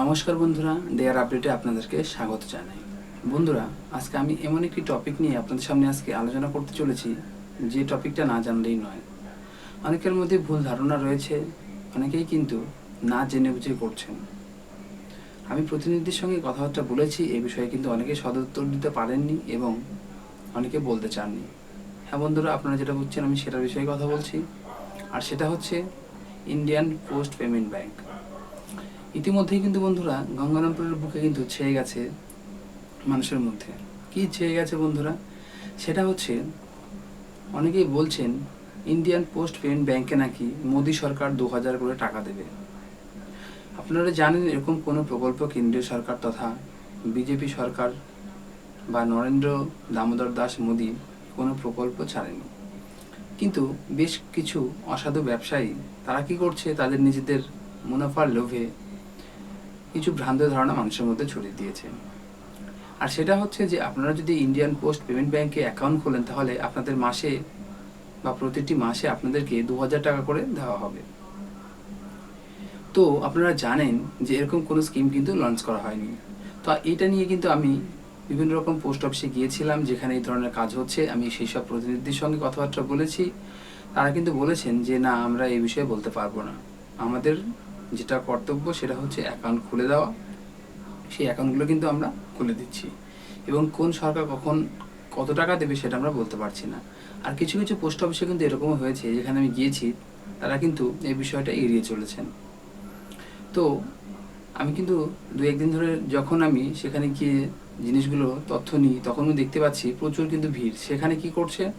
নমস্কার বন্ধুরা দেয়ার আপডেটে আপনাদেরকে স্বাগত জানাই। বন্ধুরা, আজকে আমি এমন একটি টপিক নিয়ে আপনাদের সামনে আজকে আলোচনা করতে চলেছি, যে টপিকটা না জানলেই নয়। অনেকের মধ্যে ভুল ধারণা রয়েছে, অনেকেই কিন্তু না জেনে বুঝে করছেন। আমি প্রতিনিধির সঙ্গে কথাবার্তা বলেছি, এ বিষয়ে কিন্তু অনেকে সদুত্তর দিতে পারেননি এবং অনেকে বলতে চাননি। হ্যাঁ বন্ধুরা, আপনারা যেটা বুঝছেন, আমি সেটার বিষয়ে কথা বলছি। আর সেটা হচ্ছে ইন্ডিয়ান পোস্ট পেমেন্ট ব্যাংক ইতিমধ্যেই কিন্তু বন্ধুরা গঙ্গারামপুরের বুকে কিন্তু ছেয়ে গেছে মানুষের মধ্যে। কি ছেয়ে গেছে বন্ধুরা? সেটা হচ্ছে, অনেকেই বলছেন, ইন্ডিয়ান পোস্ট পেমেন্ট ব্যাংকে নাকি মোদী সরকার দু হাজার করে টাকা দেবে? আপনারা জানেন এরকম কোনো প্রকল্প কেন্দ্রীয় সরকার তথা বিজেপি সরকার বা নরেন্দ্র দামোদর দাস মোদী কোনো প্রকল্প ছাড়েনি। কিন্তু বেশ কিছু অসাধু ব্যবসায়ী তারা কি করছে? তাদের নিজেদের মুনাফার লোভে কিছু ভ্রান্ত ধারণা মানুষের মধ্যে ছড়িয়ে দিয়েছে। আর সেটা হচ্ছে যে আপনারা যদি ইন্ডিয়ান পোস্ট পেমেন্ট ব্যাংকে অ্যাকাউন্ট খোলেন, তাহলে আপনাদের মাসে বা প্রতিটি মাসে আপনাদেরকে দু হাজার টাকা করে দেওয়া হবে। তো আপনারা জানেন যে এরকম কোনো স্কিম কিন্তু লঞ্চ করা হয়নি। তো এটা নিয়ে কিন্তু আমি বিভিন্ন রকম পোস্ট অফিসে গিয়েছিলাম, যেখানে এই ধরনের কাজ হচ্ছে। আমি সেই সব প্রতিনিধির সঙ্গে কথাবার্তা বলেছি। তারা কিন্তু বলেছেন যে, না, আমরা এই বিষয়ে বলতে পারব না। আমাদের যেটা কর্তব্য সেটা হচ্ছে অ্যাকাউন্ট খুলে দেওয়া। সেই অ্যাকাউন্টগুলো কিন্তু আমরা খুলে দিচ্ছি। এবং কোন সরকার কখন কত টাকা দেবে সেটা আমরা বলতে পারছি না। আর কিছু কিছু পোস্ট অফিসে কিন্তু এরকমও হয়েছে, যেখানে আমি গিয়েছি, তারা কিন্তু এই বিষয়টা এড়িয়ে চলেছেন। তো আমি কিন্তু দু, একদিন ধরে যখন আমি সেখানে গিয়ে জিনিসগুলো, তথ্য নিই তখনও দেখতে পাচ্ছি প্রচুর কিন্তু ভিড়। সেখানে কি করছে?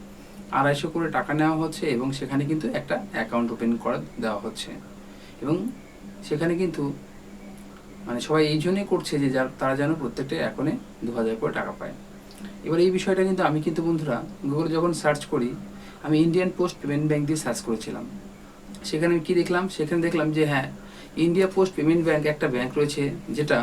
আড়াইশো করে টাকা নেওয়া হচ্ছে এবং সেখানে কিন্তু একটা অ্যাকাউন্ট ওপেন করে দেওয়া হচ্ছে। এবং সেখানে কিন্তু মানে সবাই এই জন্যই করছে যে যার তারা যেন প্রত্যেকটা অ্যাকাউন্টে দু হাজার করে টাকা পায়। এবার এই বিষয়টা কিন্তু আমি কিন্তু বন্ধুরা গুগল যখন সার্চ করি, আমি ইন্ডিয়ান পোস্ট পেমেন্ট ব্যাঙ্ক দিয়ে সার্চ করেছিলাম। সেখানে আমি কি দেখলাম? সেখানে দেখলাম যে হ্যাঁ ইন্ডিয়া পোস্ট পেমেন্ট ব্যাঙ্ক একটা ব্যাঙ্ক রয়েছে যেটা